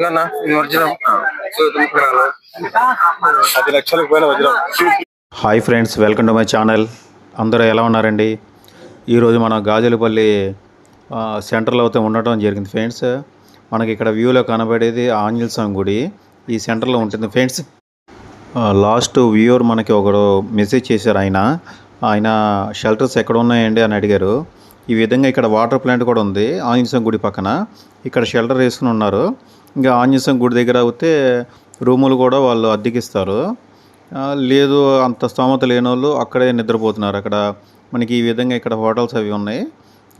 ఇదన్నా ఇది ఒరిజినల్? పది లక్షలకు వజ్రం hi friends welcome to my channel. అందరూ ఎలా ఉన్నారండి? ఈరోజు మన గాజులపల్లి సెంటర్లో అయితే ఉండటం జరిగింది ఫ్రెండ్స్. మనకి ఇక్కడ వ్యూలో కనబడేది ఆంజనేయ స్వామి గుడి. ఈ సెంటర్లో ఉంటుంది ఫ్రెండ్స్. లాస్ట్ వ్యూవర్ మనకి ఒకడు మెసేజ్ చేశారు ఆయన. ఆయన షెల్టర్స్ ఎక్కడ ఉన్నాయండి అని అడిగారు. ఈ విధంగా ఇక్కడ వాటర్ ప్లాంట్ కూడా ఉంది ఆంజనేయ స్వామి గుడి పక్కన. ఇక్కడ షెల్టర్ వేసుకుని ఉన్నారు. ఇంకా ఆంజనేయం గుడి దగ్గర అయితే రూములు కూడా వాళ్ళు అద్దెకిస్తారు. లేదు అంత స్తోమత లేని వాళ్ళు అక్కడే నిద్రపోతున్నారు. అక్కడ మనకి ఈ విధంగా ఇక్కడ హోటల్స్ అవి ఉన్నాయి.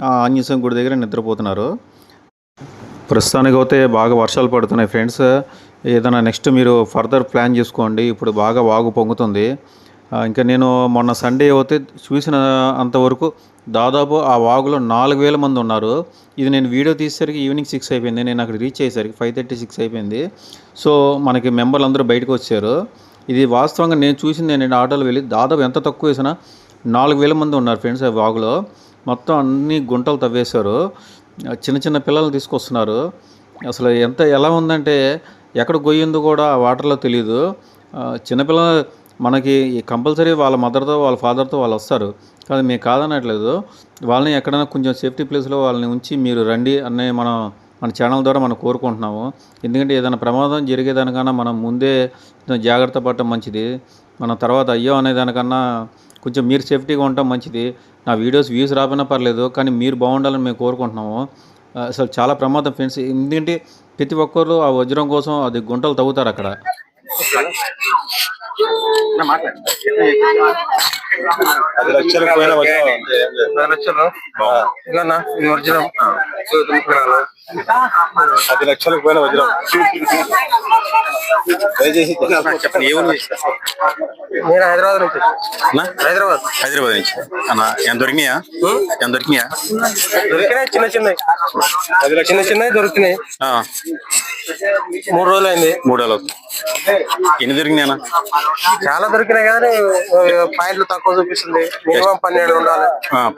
ఆ ఆంజనేయ గుడి దగ్గర నిద్రపోతున్నారు. ప్రస్తుతానికి అయితే బాగా వర్షాలు పడుతున్నాయి ఫ్రెండ్స్. ఏదైనా నెక్స్ట్ మీరు ఫర్దర్ ప్లాన్ చేసుకోండి. ఇప్పుడు బాగా వాగు పొంగుతుంది. ఇంకా నేను మొన్న సండే అయితే చూసిన అంతవరకు దాదాపు ఆ వాగులో నాలుగు వేల మంది ఉన్నారు. ఇది నేను వీడియో తీసేసరికి ఈవినింగ్ సిక్స్ అయిపోయింది. నేను అక్కడ రీచ్ అయ్యేసరికి ఫైవ్ థర్టీ సిక్స్ అయిపోయింది. సో మనకి మెంబర్లు అందరూ బయటకు వచ్చారు. ఇది వాస్తవంగా నేను చూసింది నేను ఆటోలో వెళ్ళి దాదాపు ఎంత తక్కువ వేసినా నాలుగు వేల మంది ఉన్నారు ఫ్రెండ్స్ ఆ వాగులో. మొత్తం అన్ని గుంటలు తవ్వేశారు. చిన్న చిన్న పిల్లలు తీసుకొస్తున్నారు. అసలు ఎంత ఎలా ఉందంటే ఎక్కడ గొయ్యిందో కూడా ఆ వాటర్లో తెలియదు చిన్నపిల్లలు మనకి కంపల్సరీ వాళ్ళ మదర్తో వాళ్ళ ఫాదర్తో వాళ్ళు వస్తారు. కానీ మేము కాదనట్లేదు. వాళ్ళని ఎక్కడైనా కొంచెం సేఫ్టీ ప్లేస్లో వాళ్ళని ఉంచి మీరు రండి అనే మనం మన ఛానల్ ద్వారా మనం కోరుకుంటున్నాము. ఎందుకంటే ఏదైనా ప్రమాదం జరిగేదానికన్నా మనం ముందే జాగ్రత్త పడటం మంచిది. మన తర్వాత అయ్యో అనేదానికన్నా కొంచెం మీరు సేఫ్టీగా ఉండటం మంచిది. నా వీడియోస్ వ్యూస్ రాకపోయినా పర్లేదు కానీ మీరు బాగుండాలని మేము కోరుకుంటున్నాము. అసలు చాలా ప్రమాదం ఫ్రెండ్స్. ఎందుకంటే ప్రతి ఒక్కరు ఆ వజ్రం కోసం అది గుంటలు తవ్వుతారు అక్కడ. పది లక్షలకు పోయిన వజ్రం పది లక్షలు? ఇదన్నా? ఇది ఒరిజినల్? పది లక్షలకు పోయిన వజ్రం దయచేసి చెప్పండి ఏ ఊరు నుంచి? నేను హైదరాబాద్ నుంచి. అన్నా? హైదరాబాద్. హైదరాబాద్ నుంచి. అన్న ఎంత దొరికినాయా? ఎంత దొరికినాయా? దొరికినాయి చిన్న చిన్నవి. చిన్న చిన్నవి దొరికినాయి ఆ, మూడు రోజులు అయింది మూడు వేలు ఎన్ని దొరికినాయనా చాలా దొరికినాయి కానీ పాయింట్లు తక్కువ చూపిస్తుంది. మినిమం పన్నెండు ఉండాలి.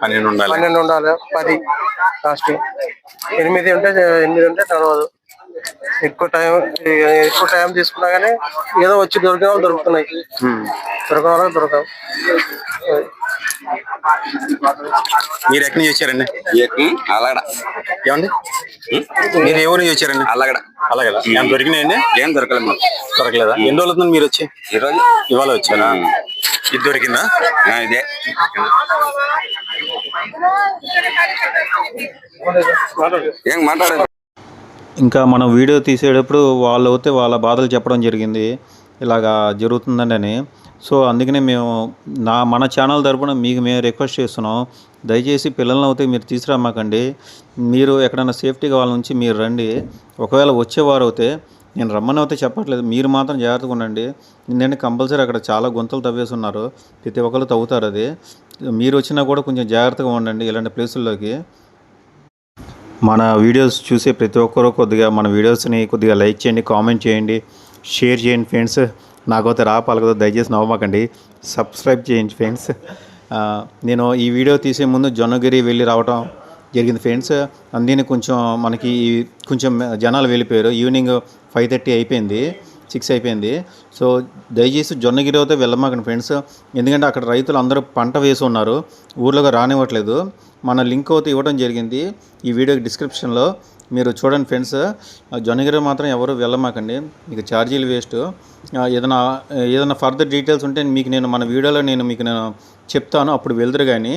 పన్నెండు ఉండాలి. పన్నెండు ఉండాలి. పది లాస్ట్ ఎనిమిది ఉంటే ఎనిమిది ఉంటే నడవదు ఎక్కువ టైం ఎక్కువ టైం తీసుకున్నా కానీ ఏదో వచ్చి దొరికిన వాళ్ళు దొరుకుతున్నాయి. ఉమ్. దొరకని వాళ్ళకి దొరకవు. మీరు ఎక్కడి నుంచి వచ్చారండి? అలాగడ. ఏమండి? మీరు ఏ ఊరు నుంచి వచ్చారండి? అలాగడ. అలాగే ఎంత దొరికినాయండి? ఏం దొరకలేదు మాకు. దొరకలేదా? ఎన్ని రోజులు అవుతుంది మీరు వచ్చి? ఈరోజు? ఇవాళ వచ్చారా? ఇది దొరికిందా? ఇదే. ఏం మాట్లాడదు? ఇంకా మనం వీడియో తీసేటప్పుడు వాళ్ళు అయితే వాళ్ళ బాధలు చెప్పడం జరిగింది. ఇలాగా జరుగుతుందండి అని. సో అందుకనే మేము నా మన ఛానల్ తరపున మీకు మేము రిక్వెస్ట్ చేస్తున్నాం. దయచేసి పిల్లల్ని అయితే మీరు తీసుకురామాకండి. మీరు ఎక్కడైనా సేఫ్టీగా వాళ్ళ నుంచి మీరు రండి. ఒకవేళ వచ్చేవారు అయితే నేను రమ్మని అయితే చెప్పట్లేదు. మీరు మాత్రం జాగ్రత్తగా ఉండండి. ఎందుకంటే కంపల్సరీ అక్కడ చాలా గుంతలు తవ్వేసి ఉన్నారు ప్రతి ఒక్కరు తవ్వుతారు అది. మీరు వచ్చినా కూడా కొంచెం జాగ్రత్తగా ఉండండి ఇలాంటి ప్లేసుల్లోకి. మన వీడియోస్ చూసే ప్రతి ఒక్కరూ కొద్దిగా మన వీడియోస్ని కొద్దిగా లైక్ చేయండి కామెంట్ చేయండి షేర్ చేయండి ఫ్రెండ్స్. నాకైతే రాపాలకదో దయచేసి నవ్వమాకండి. సబ్స్క్రైబ్ చేయండి ఫ్రెండ్స్. నేను ఈ వీడియో తీసే ముందు జొన్నగిరి వెళ్ళి రావటం జరిగింది ఫ్రెండ్స్. అందుకని కొంచెం మనకి కొంచెం జనాలు వెళ్ళిపోయారు. ఈవినింగ్ ఫైవ్ థర్టీ అయిపోయింది. సిక్స్ అయిపోయింది. సో దయచేసి జొన్నగిరి అయితే వెళ్ళమాకండి ఫ్రెండ్స్. ఎందుకంటే అక్కడ రైతులు అందరూ పంట వేసి ఉన్నారు. ఊర్లోకి రానివ్వట్లేదు. మన లింక్ అయితే ఇవ్వడం జరిగింది. ఈ వీడియో డిస్క్రిప్షన్లో మీరు చూడండి ఫ్రెండ్స్ జొన్నగిరి మాత్రం ఎవరు వెళ్ళమాకండి. మీకు ఛార్జీలు వేస్ట్. ఏదైనా ఏదైనా ఫర్దర్ డీటెయిల్స్ ఉంటే మీకు నేను మన వీడియోలో నేను మీకు నేను చెప్తాను అప్పుడు వెళ్దరు కానీ